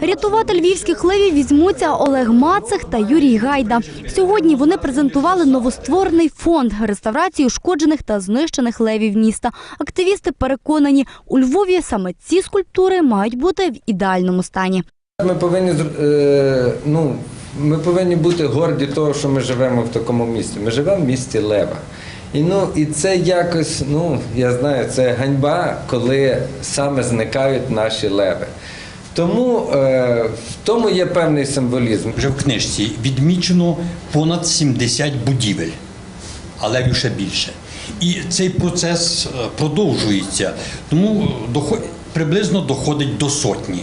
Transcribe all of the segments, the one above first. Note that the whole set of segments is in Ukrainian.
Рятувати львівських левів візьмуться Олег Мацех та Юрій Гайда. Сьогодні вони презентували новостворений фонд реставрації ушкоджених та знищених левів міста. Активісти переконані, у Львові саме ці скульптури мають бути в ідеальному стані. Ми повинні е, ну, ми повинні бути горді того, що ми живемо в такому місті. Ми живемо в місті Лева. І, ну, і це якось, ну, я знаю, це ганьба, коли саме зникають наші леви. Тому е, в тому є певний символізм. Вже в книжці відмічено понад 70 будівель, але ще більше. І цей процес е, продовжується, тому дохо- приблизно доходить до сотні.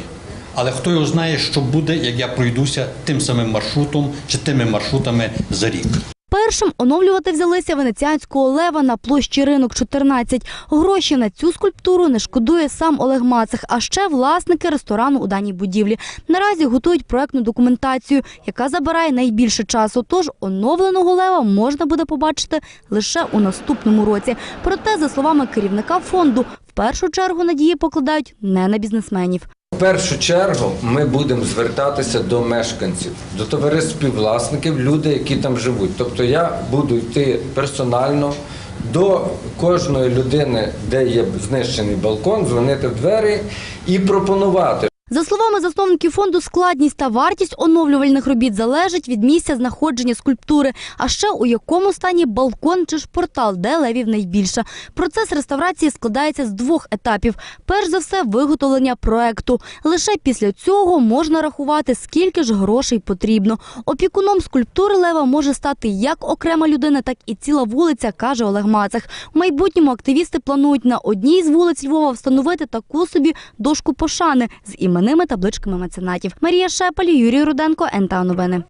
Але хто його знає, що буде, як я пройдуся тим самим маршрутом чи тими маршрутами за рік. Першим оновлювати взялися венеціанського лева на площі ринок 14. Гроші на цю скульптуру не шкодує сам Олег Мацех, а ще власники ресторану у даній будівлі. Наразі готують проектну документацію, яка забирає найбільше часу. Тож оновленого лева можна буде побачити лише у наступному році. Проте, за словами керівника фонду, в першу чергу надії покладають не на бізнесменів. В першу чергу ми будемо звертатися до мешканців, до товариств співвласників, люди, які там живуть. Тобто я буду йти персонально до кожної людини, де є знищений балкон, дзвонити в двері і пропонувати. За словами засновників фонду, складність та вартість оновлювальних робіт залежить від місця знаходження скульптури, а ще у якому стані балкон чи ж портал, де левів найбільше. Процес реставрації складається з двох етапів. Перш за все, виготовлення проекту. Лише після цього можна рахувати, скільки ж грошей потрібно. Опікуном скульптури лева може стати як окрема людина, так і ціла вулиця, каже Олег Мацех. В майбутньому активісти планують на одній з вулиць Львова встановити таку собі дошку пошани з іменними табличками меценатів. Марія Шепель, Юрій Руденко, НТА Новини.